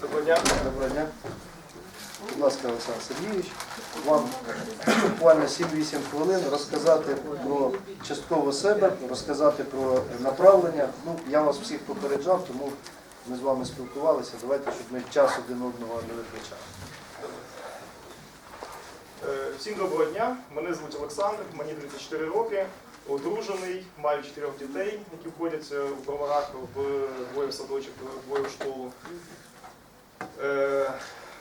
Доброго дня. Доброго дня. Будь ласка, Олександр Сергійович, вам буквально 7-8 хвилин розказати про частково себе, розказати про направлення. Ну, я вас всіх попереджав, тому ми з вами спілкувалися. Давайте, щоб ми час один одного не витрачали. Е, Всім доброго дня. Мене звуть Олександр, мені 34 роки, одружений, маю чотирьох дітей, які входять в броварах в двоє садочок, двоє в школу. Е,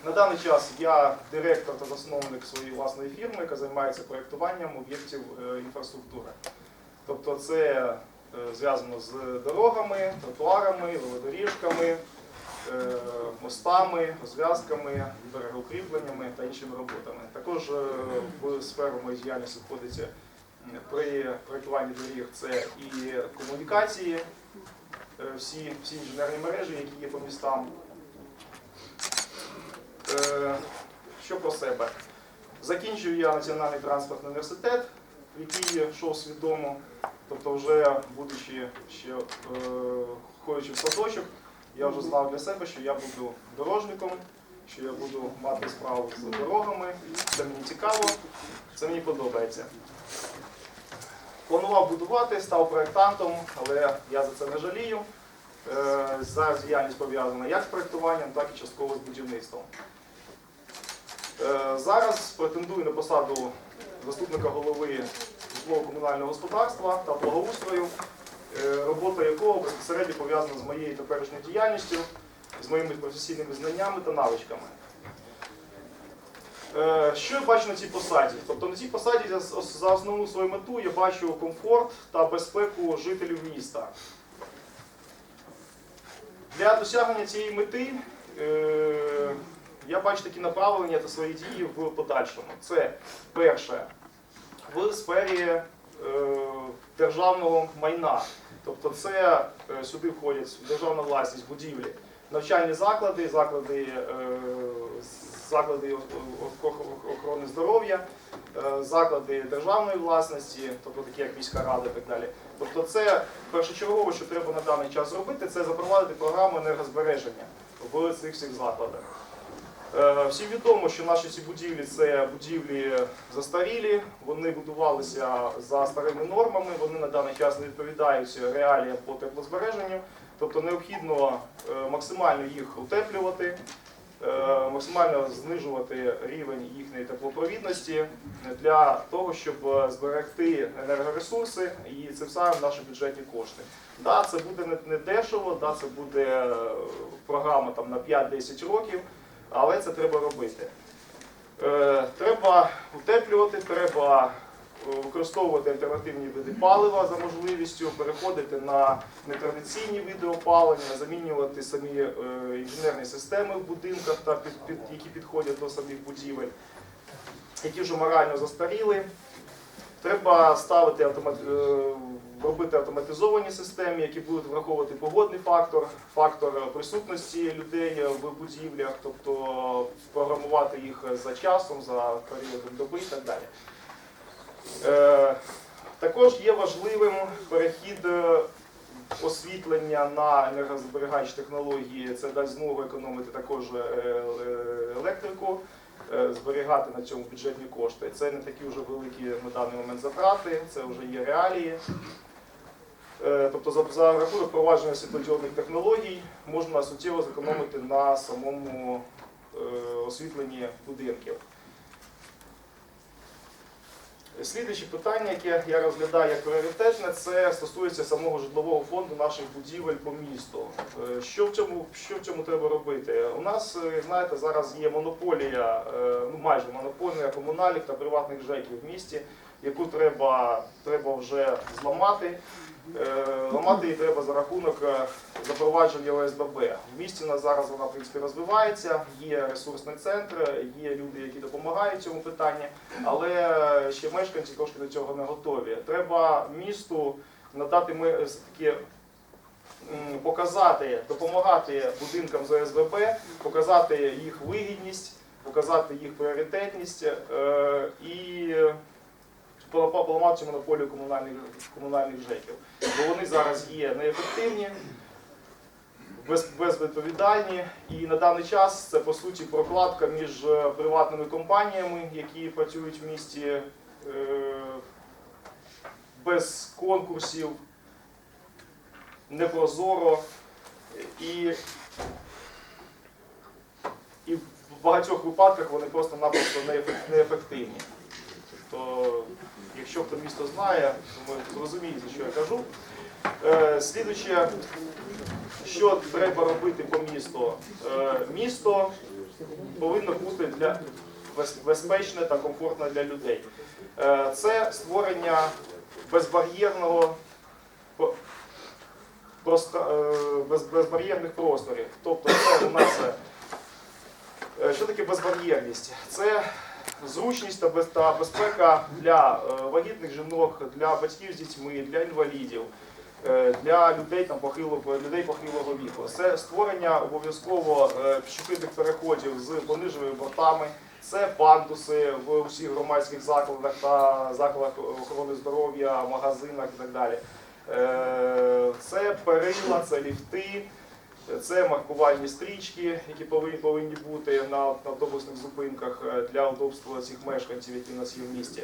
На даний час я директор та засновник своєї власної фірми, яка займається проєктуванням об'єктів е, інфраструктури. Тобто це е, зв'язано з дорогами, тротуарами, велодоріжками, мостами, розв'язками, берегоукріпленнями та іншими роботами. Також в сферу моєї діяльності входить е, при проєктуванні доріг це і комунікації, е, всі, всі інженерні мережі, які є по містам. Е, Що про себе? Закінчив я Національний транспортний університет, в який йшов свідомо, тобто вже будучи ще е, ходячи в садочок, я вже знав для себе, що я буду дорожником, що я буду мати справу з дорогами. Це мені цікаво, це мені подобається. Планував будувати, став проєктантом, але я за це не жалію. Е, Зараз діяльність пов'язана як з проєктуванням, так і частково з будівництвом. Е, Зараз претендую на посаду заступника голови житлово-комунального господарства та благоустрою, е, робота якого безпосередньо пов'язана з моєю теперішньою діяльністю, з моїми професійними знаннями та навичками. Е, Що я бачу на цій посаді? Тобто на цій посаді за основну свою мету я бачу комфорт та безпеку жителів міста. Для досягнення цієї мети е, я бачу такі направлення та свої дії в подальшому. Це перше в сфері е, державного майна. Тобто це сюди входять державна власність, будівлі, навчальні заклади, заклади, заклади охорони здоров'я, е, заклади державної власності, тобто такі як міська рада і так далі. Тобто це першочергово, що треба на даний час зробити, це запровадити програму енергозбереження в цих всіх закладах. Е, Всім відомо, що наші ці будівлі це будівлі застарілі, вони будувалися за старими нормами, вони на даний час не відповідають реаліям по теплозбереженню, тобто необхідно е, максимально їх утеплювати, максимально знижувати рівень їхньої теплопровідності для того, щоб зберегти енергоресурси і цим самим наші бюджетні кошти. Да, це буде не- дешево, да, це буде е, програма там на 5-10 років але це треба робити. Е, Треба утеплювати, треба е, використовувати альтернативні види палива за можливістю, переходити на нетрадиційні види опалення, замінювати самі е, інженерні системи в будинках, та які підходять до самих будівель, які вже морально застаріли. Треба ставити автомат... е, робити автоматизовані системи, які будуть враховувати погодний фактор, фактор присутності людей в будівлях, тобто програмувати їх за часом, за періодом доби і так далі. Е, Також є важливим перехід е, освітлення на енергозберігаючі технології. Це дасть змогу економити також е, електрику зберігати на цьому бюджетні кошти. Це не такі вже великі на даний момент затрати, це вже є реалії. Тобто за, рахунок впровадження світлодіодних технологій можна суттєво зекономити на самому освітленні будинків. Слідуюче питання, яке я розглядаю як пріоритетне, це стосується самого житлового фонду наших будівель по місту. Е, Що в цьому, що в цьому треба робити? У нас, е, знаєте, зараз є монополія, е, ну майже монополія комунальних та приватних ЖЕКів в місті, яку треба, треба вже зламати. Е, Ламати її треба за рахунок е, запровадження ОСББ. В місті у нас зараз вона в принципі розвивається, є ресурсний центр, є люди, які допомагають цьому питанні, але ще мешканці трошки до цього не готові. Треба місту надати ми е, такі показати, допомагати будинкам з ОСББ, показати їх вигідність, показати їх пріоритетність е, і поламав- поламав монополію комунальних, комунальних ЖЕКів. Бо вони зараз є неефективні, без, безвідповідальні, і на даний час це по суті прокладка між е, приватними компаніями, які працюють в місті е, без конкурсів, непрозоро і, і в багатьох випадках вони просто-напросто неефективні. Тобто, якщо хто місто знає, то ви зрозумієте, що я кажу. Е, Слідуюче, що треба робити по місту? Е, Місто повинно бути для безпечне та комфортне для людей. Е, Це створення безбар'єрного безбар'єрних просторів. Тобто це у нас що таке безбар'єрність? Це зручність та без- та безпека для е, вагітних жінок, для батьків з дітьми, для інвалідів, е, для людей там похилого людей похилого віку. Це створення обов'язково е, пішохідних переходів з пониженими бортами. Це пандуси в усіх громадських закладах та закладах охорони здоров'я, магазинах і так далі. Це перила, це ліфти, це маркувальні стрічки, які повинні, повинні бути на, автобусних зупинках е, для удобства цих мешканців, які в нас є в місті.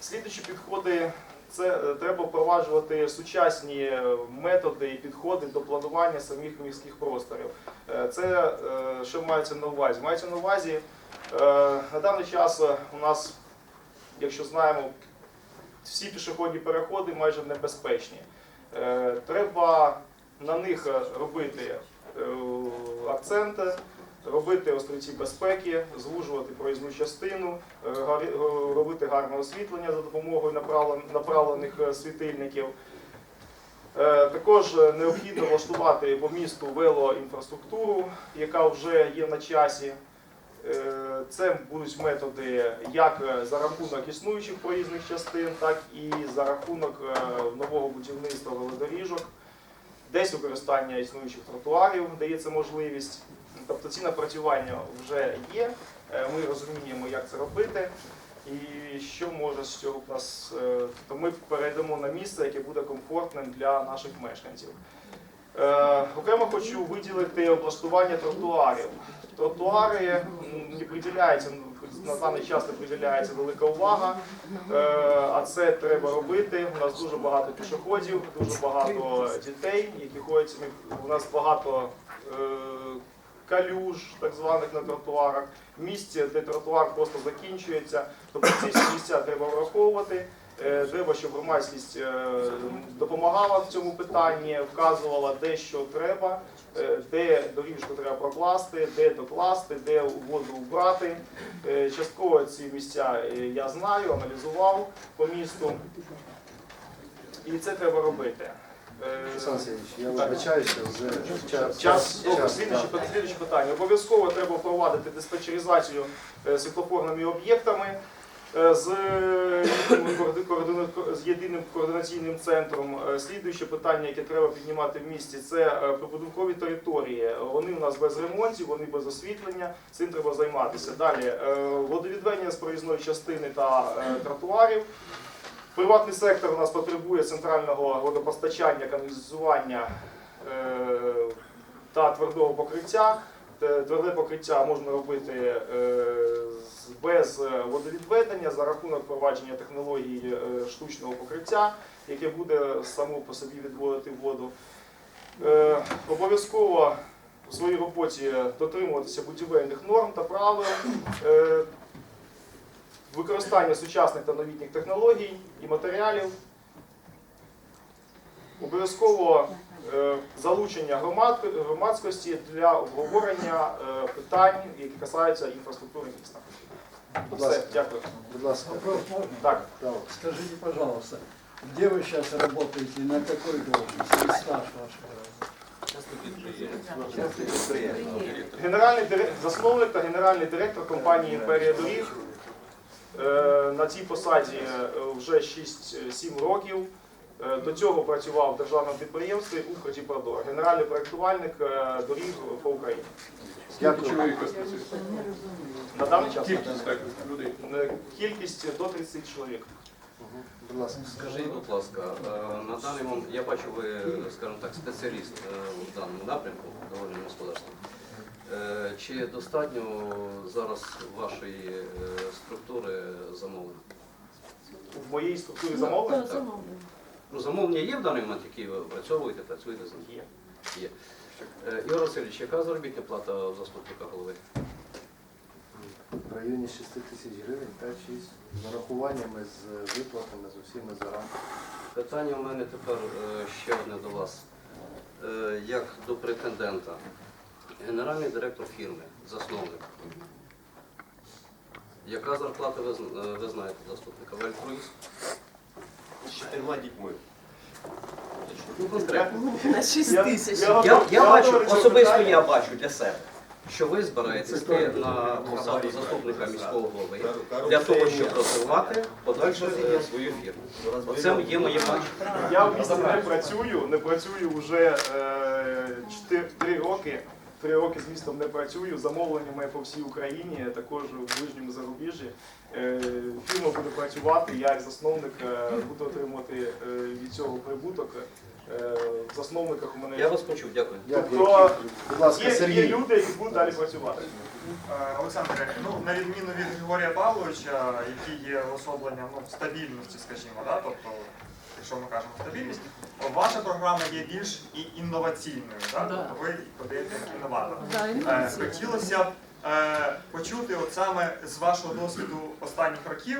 Слідуючі підходи це е, треба впроваджувати сучасні е, методи і підходи до планування самих міських просторів. Це що мається на увазі? Мається на увазі на даний час у нас, якщо знаємо, всі пішохідні переходи майже небезпечні. Е, Треба на них робити е, акценти, робити острівці безпеки, звужувати проїзну частину, е, робити гарне освітлення за допомогою направлених світильників. Також необхідно влаштувати по місту велоінфраструктуру, яка вже є на часі. Е, Це будуть методи як е, за рахунок існуючих проїзних частин, так і за рахунок е, нового будівництва велодоріжок, десь використання існуючих тротуарів дається можливість. Тобто ці напрацювання вже є. Ми розуміємо, як це робити. І що може з цього в нас, то ми перейдемо на місце, яке буде комфортним для наших мешканців. Окремо хочу виділити облаштування тротуарів. Тротуари не приділяється на даний час не приділяється велика увага, Е, а це треба робити. У нас дуже багато пішоходів, дуже багато дітей, які ходять. У нас багато е, калюж, так званих на тротуарах, місць, де тротуар просто закінчується. Тобто ці всі місця треба враховувати. Треба, щоб громадськість е, допомагала в цьому питанні, вказувала, де що треба, е, де доріжку треба прокласти, де докласти, де воду вбрати. Е, Частково ці місця я знаю, аналізував по місту. І це треба робити. Я вибачаюся, вже час. Час, добре, слідуюче, питання. Обов'язково треба впровадити диспетчеризацію світлофорними об'єктами з єдиним з єдиним координаційним центром. Е, Слідуюче питання, яке треба піднімати в місті, це е, прибудинкові території. Вони у нас без ремонтів, вони без освітлення. Цим треба займатися. Далі е, водовідведення з проїзної частини та е, тротуарів. Приватний сектор у нас потребує центрального водопостачання, каналізування е, та твердого покриття. Те- Тверде покриття можна робити е, без е, водовідведення за рахунок впровадження технології е, штучного покриття, яке буде само по собі відводити воду. Е, Обов'язково в своїй роботі дотримуватися будівельних норм та правил. Е, Використання сучасних та новітніх технологій і матеріалів. Обов'язково е, залучення громад, громадськості для обговорення е, питань, які касаються інфраструктури міста. Будь Все, ласка. дякую. Будь ласка, Вопрос можно? Так, право. Скажите, пожалуйста, где вы сейчас работаете, на какой должности, и стаж ваш? генеральний дирек- засновник та генеральний директор компанії Імперія доріг. Е, На цій посаді е, вже 6-7 років. Е, До цього працював в державному підприємстві «Укртіпродор», генеральний проєктувальник е, доріг по Україні. Дякую. Чоловіка спеціаліста. На даний час Кількість так людей. е, кількість до 30 чоловік. Будь ласка. Скажіть, будь ласка, на даний момент я бачу, ви, скажімо так, спеціаліст в даному напрямку довольного господарства. Чи достатньо зараз вашої структури замовлень? В моїй структурі замовлень Так. Ну, замовлення є в даний момент, які ви опрацьовуєте, працюєте з ними? є. Є. Е, Ігор Васильович, яка заробітна плата заступника голови? В районі 6 тисяч гривень, 5-6, з нарахуваннями, з виплатами, з усіми за рамки. Питання у мене тепер е, ще одне до вас. Е, Як до претендента, генеральний директор фірми, засновник. Яка зарплата ви, зн- е, ви знаєте заступника? Ви альтруїст? З чотирма дітьми. Ну. На 6 Я- тисяч. я Я, бачу, особисто я бачу для себе, що ви збираєтесь йти на посаду заступника міського голови для того, щоб розвивати подальше е, свою фірму. Оце є моє бачення. Я в місті не працюю, не працюю вже е, 4 роки. Три роки з містом не працюю, замовлення має по всій Україні, також в ближньому зарубіжжі. Е, Фірма буде працювати, я як засновник е, буду отримувати е, від цього прибуток. В засновниках у мене Я вас почув, дякую. Тобто Будь ласка, є, є люди, які будуть далі працювати. Олександре, ну на відміну від Григорія Павловича, який є особленням ну, стабільності, скажімо, да? тобто, якщо ми кажемо стабільність, ваша програма є більш і інноваційною, да? Да. тобто ви подаєте як інноватор. Да, Е. Хотілося б е, почути от саме з вашого досвіду останніх років,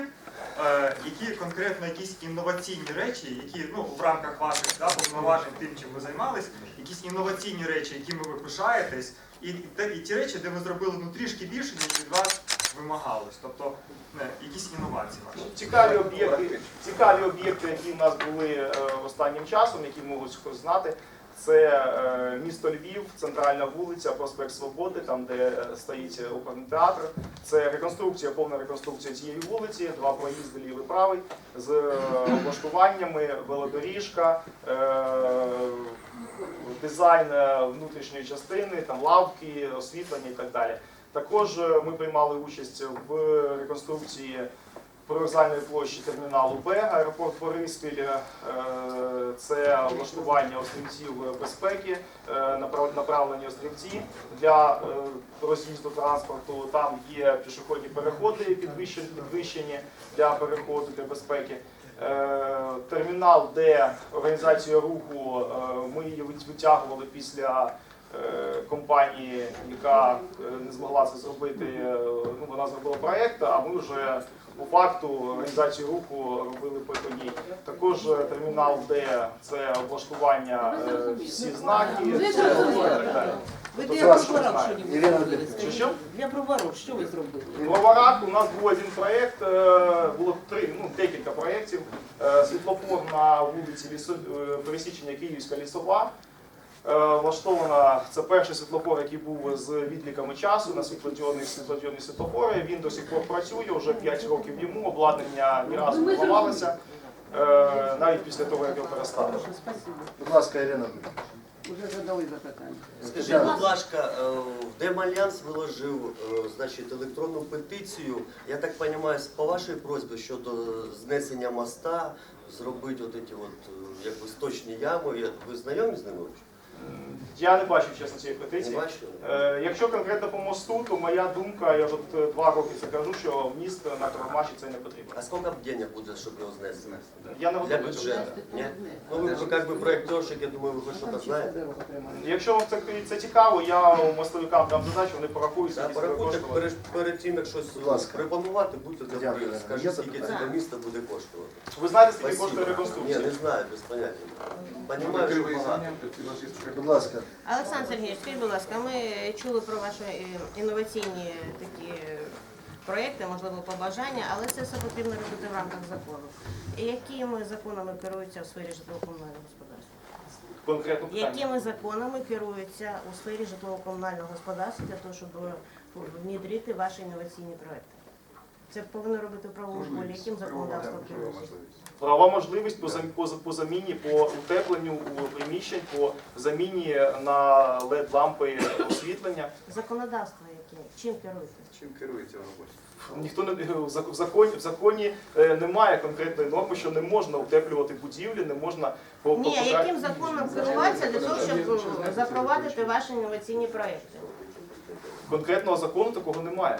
е, які конкретно якісь інноваційні речі, які ну, в рамках ваших да, повноважень тим, чим ви займались, якісь інноваційні речі, якими ви пишаєтесь, і, і, і ті речі, де ви зробили ну, трішки більше, ніж від вас вимагалось. Тобто не, якісь інновації ваші. Цікаві об'єкти, цікаві об'єкти, які в нас були е, останнім часом, які можуть хтось знати. Це е, місто Львів, центральна вулиця, проспект Свободи, там де е, стоїть театр. Це реконструкція, повна реконструкція цієї вулиці, два проїзди лівий правий з облаштуваннями, велодоріжка, дизайн внутрішньої частини, там лавки, освітлення і так далі. Також е, ми приймали участь в реконструкції привокзальної площі терміналу Б, аеропорт Бориспіль. Е, Це влаштування острівців безпеки, е, направ- направлені острівці для роз'їзду транспорту. Там є пішохідні переходи підвищені, для переходу для безпеки. Термінал, де організація руху, ми її витягували після компанії, яка е, не змогла це зробити. е, Ну, вона зробила проєкт, а ми вже по факту організацію руху робили по подій. Також е, термінал, де це облаштування е, всі знаки, це і так далі. Ви Тобто для знаю. що Ірина Володимирівна. зробили? Що? Для проворот, що ви зробили? В у нас був один проєкт, е, було три, ну, декілька проєктів. Е, Світлофор на вулиці Лісо, е, пересічення Київська лісова. Е, Влаштована це перший світлофор, який був з відліками часу на світлодіодні світлодіодні світлофори. Він до сих пор працює вже 5 років йому. Обладнання ні разу не ламалося, е, навіть після того, як його переставили. Спасибо. Будь ласка, Ірина. Уже задали запитання. Скажіть, будь ласка, в Демальянс виложив е, значить, електронну петицію. Я так розумію, по вашій просьбі щодо знесення моста, зробити от ці от, якби сточні ями. Ви знайомі з ними? Я не бачив, чесно, цієї петиції. Е, Якщо конкретно по мосту, то моя думка, я вже два роки це кажу, що міст на Кровмаші це не потрібно. А скільки б денег буде, щоб його знести? Я не Для готовий. бюджету? Ні? Ну ви ж як би проєкторщик, я думаю, ви хоч щось знаєте. Якщо вам це, це цікаво, я мостовикам дам задачу, вони порахують, Да, скільки це порахуйте, перед, перед тим, як щось ласка. пропонувати, будьте добрі. Є скажіть, скільки це запитання? до міста буде коштувати. Ви знаєте, скільки Спасибо. коштує Ні, реконструкція? не знаю, без поняття. Понимаю, що багато. Будь ласка. Олександр Сергійович, скажіть, будь ласка, ми чули про ваші е, інноваційні такі проекти, можливо, побажання, але це все потрібно робити в рамках закону. Якими законами керуються у сфері житлово-комунального господарства? Конкретно питання. Якими законами керуються у сфері житлово-комунального господарства для того, щоб внедрити ваші інноваційні проекти? Це повинно робити в правовому полі. Яким законодавством керується? Права можливість по, по, по заміні, по утепленню приміщень, по заміні на led лампи освітлення. Законодавство яке? Чим керуєте? Чим керується робота? Ніхто не в в законі в законі е, немає конкретної норми, що не можна утеплювати будівлі, не можна по, Ні, яким законом керуватися для того, щоб е, запровадити ваші інноваційні проекти? Конкретного закону такого немає.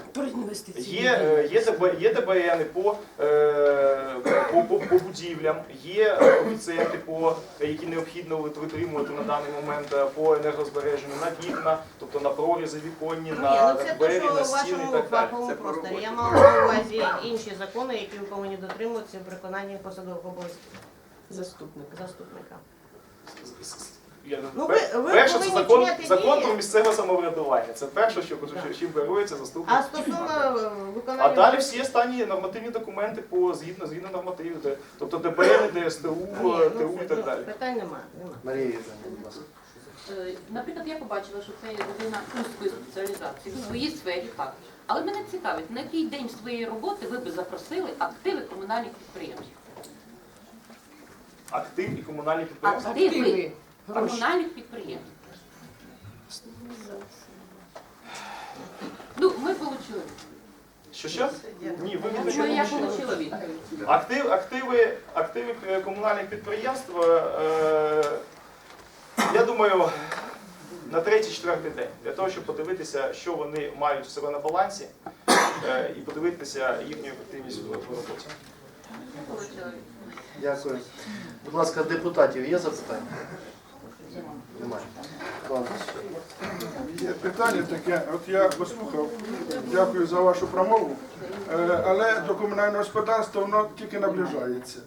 Є, е, є, ДБ, є ДБН по, е, по, по, по будівлям, є е, коефіцієнти, по, які необхідно витримувати на даний момент е, по енергозбереженню, на вікна, тобто на прорізи віконні, Ні, на ну двері, на у стіни і так далі. Це по. Я мала на увазі інші закони, які ви повинні дотримуватися при виконанні посадових обов'язків Заступника. заступника. Я- Ну, ви- ви перше, це повинні закон, вчиняти закон дії. про місцеве самоврядування. Це перше, що чим керується заступник. А стосовно е, А далі всі останні нормативні документи по згідно згідно нормативів, де- тобто ДБН, ДСТУ, Ні, ну, ТУ і так ну, далі. Питань немає. немає. Марія будь ласка. Е, Наприклад, я побачила, що це людина узкої спеціалізації в своїй сфері так. Але мене цікавить, на який день своєї роботи ви б запросили активи комунальних підприємств? Актив і комунальні підприємства. Активи комунальних підприємств. Ну, ми отримали. Що що? Ні, ви Я не думаю, я отримала відповідь. Актив, активи, активи е, комунальних підприємств, е, я думаю, на третій-четвертий день, для того, щоб подивитися, що вони мають у себе на балансі, е, і подивитися їхню ефективність в в роботі. Дякую. Будь ласка, депутатів є запитання? Є питання таке, от я послухав, дякую за вашу промову, е, але до комунального господарства воно тільки наближається.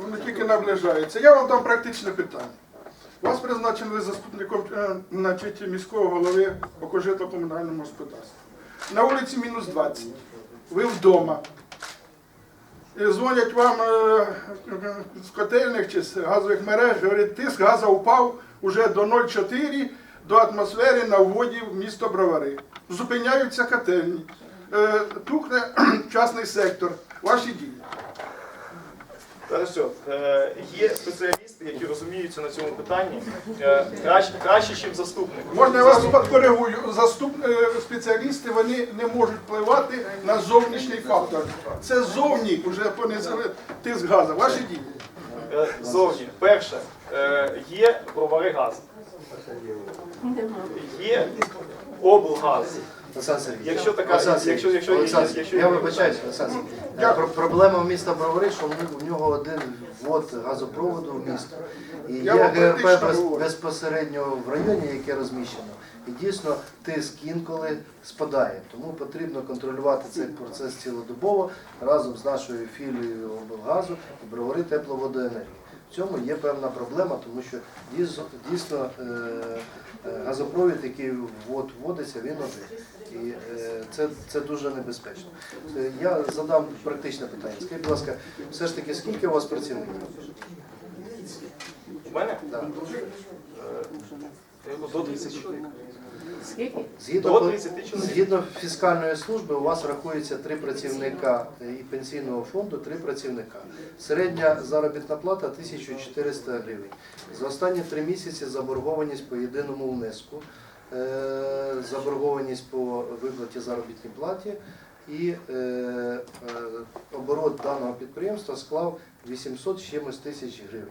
Воно тільки наближається. Я вам дам практичне питання. Вас призначили заступником е, значить, міського голови окожито комунальному господарству. На вулиці мінус 20. Ви вдома. Дзвонять вам е, з котельних чи з газових мереж, говорять, тиск газу впав уже до 0,4 до атмосфери на вводі в місто Бровари. Зупиняються котельні. Тукне Тухне частний сектор. Ваші дії. Що, е, є спеціалісти, які розуміються на цьому питанні е, краще, краще, ніж заступник. Можна я вас підкоригую? Заступ... е, спеціалісти вони не можуть впливати на зовнішній фактор. Це зовні вже понизили тиск газу. Ваші дії. Зовні. Перше, є бровари газ. Є облгаз. Олександр Сергійович. Якщо така- Олександр Сергійович, якщо- Олександр, якщо- я вибачаюсь, Олександр Сергійович. Е, про- Проблема в міста Бровари, що в нього один ввод газопроводу в місто. І є Я вам ГРП практично без- говорю. безпосередньо в районі, яке розміщено. І дійсно тиск інколи спадає. Тому потрібно контролювати цей процес цілодобово разом з нашою філією облгазу і Бровари тепловодоенергії. В цьому є певна проблема, тому що дійсно, е, е, газопровід, який вводиться, він один. І е, це, це дуже небезпечно. Я задам практичне питання. Скажіть, будь ласка, все ж таки, скільки у вас працівників? У мене Да. до 30 чоловік. Скільки? Згідно, До 30 чоловік. згідно фіскальної служби, у вас рахується три працівника і пенсійного фонду три працівника. Середня заробітна плата 1400 гривень. За останні три місяці заборгованість по єдиному внеску, е, заборгованість по виплаті заробітній платі і е, е, оборот даного підприємства склав 800 з чимось тисяч гривень.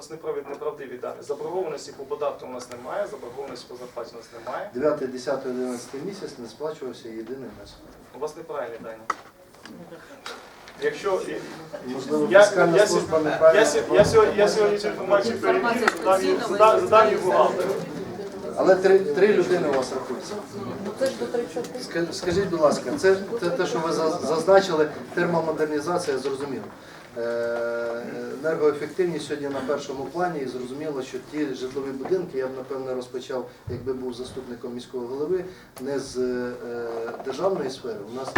У вас неправдиві дані. Заборгованості по податкам у нас немає, заборгованості по зарплаті у нас немає. 9, 10, 11 місяць не сплачувався єдиний внесок. У вас неправильні дані. Якщо Можливо, Я- служба я, неправильно. сьо- я, сьогодні, я сьогодні цю інформацію перевірив, задав її- її бухгалтеру. Але три, три людини у вас рахуються. Ска- Скажіть, будь ласка, це, це те, що ви за- зазначили, термомодернізація, зрозуміло. Е, Енергоефективність сьогодні на першому плані і зрозуміло, що ті житлові будинки, я б напевне розпочав, якби був заступником міського голови, не з е, державної сфери. У нас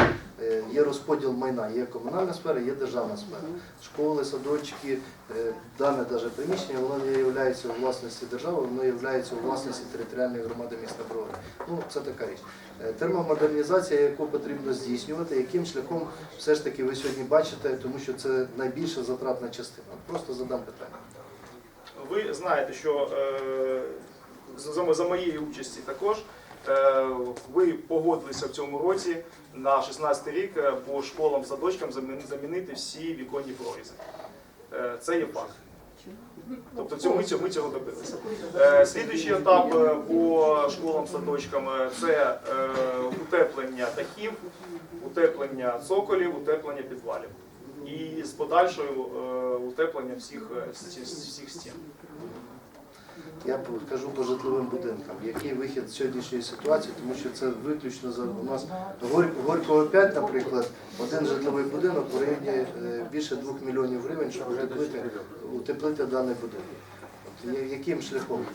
є розподіл майна, є комунальна сфера, є державна сфера. Школи, садочки, е, дане даже приміщення, воно не є у власності держави, воно є у власності територіальної громади міста Брови. Ну, це така річ. Е, Термомодернізація, яку потрібно здійснювати, яким шляхом все ж таки ви сьогодні бачите, тому що це найбільша затратна частина. Просто задам питання. Ви знаєте, що е, за, за моєї участі також е, ви погодилися в цьому році на 16 рік е, по школам, садочкам замінити всі віконні прорізи. Е, це є факт. Тобто цього, ми, цього, ми цього добилися. Е, слідуючий етап е, по школам, садочкам е, це е, утеплення дахів, утеплення цоколів, утеплення підвалів. І з подальшою е, утеплення е, всіх, всіх стін. Я кажу по житловим будинкам, який вихід з сьогоднішньої ситуації, тому що це виключно за у нас Горького 5, наприклад, один житловий будинок районі е, більше 2 мільйонів гривень, щоб утеплити, утеплити даний будинок. От яким шляхом?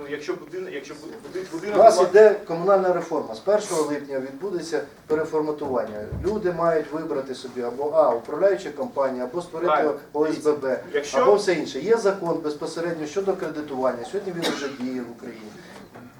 Ну, якщо будинок, якщо будинок, У будинок нас була- іде комунальна реформа. З 1 липня відбудеться переформатування. Люди мають вибрати собі або А, управляюча компанія, або створити Так, ОСББ, Якщо- або все інше. Є закон безпосередньо щодо кредитування. Сьогодні він вже діє в Україні.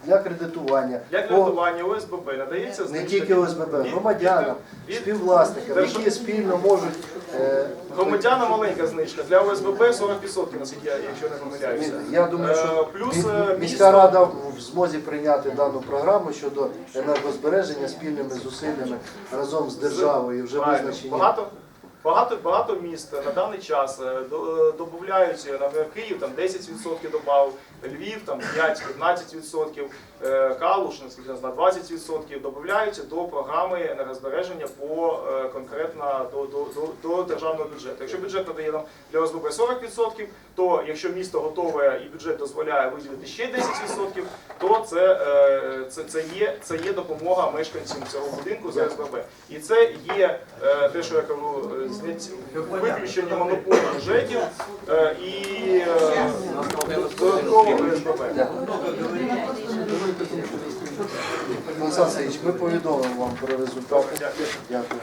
Для кредитування. для кредитування ОСББ надається Не тільки ОСББ, громадянам, співвласникам, які спільно можуть. е, Громадянам маленька знижка, для ОСББ 40%, наскільки я, якщо не помиляюся. Я думаю, Е, що плюс мі- е, міська місто- рада в змозі прийняти дану програму щодо енергозбереження спільними зусиллями разом з державою вже Правильно. визначені. Багато, багато, багато міст на даний час е, до- додають, наприклад, Київ там 10% додав, Львів там 5-15%, е, Калуш, я 20% додаються до програми енергозбереження по е, конкретно до, до, до, до державного бюджету. Якщо бюджет надає нам для ОСББ 40%, то якщо місто готове і бюджет дозволяє виділити ще 10%, то це, е, це, це, є, це є допомога мешканцям цього будинку за ОСББ. І це є е, те, що я кажу, е, виключення монополії бюджетів е, і додаткового додатково ОСББ. Олександр Сергійович, ми повідомимо вам про результати. Дякую.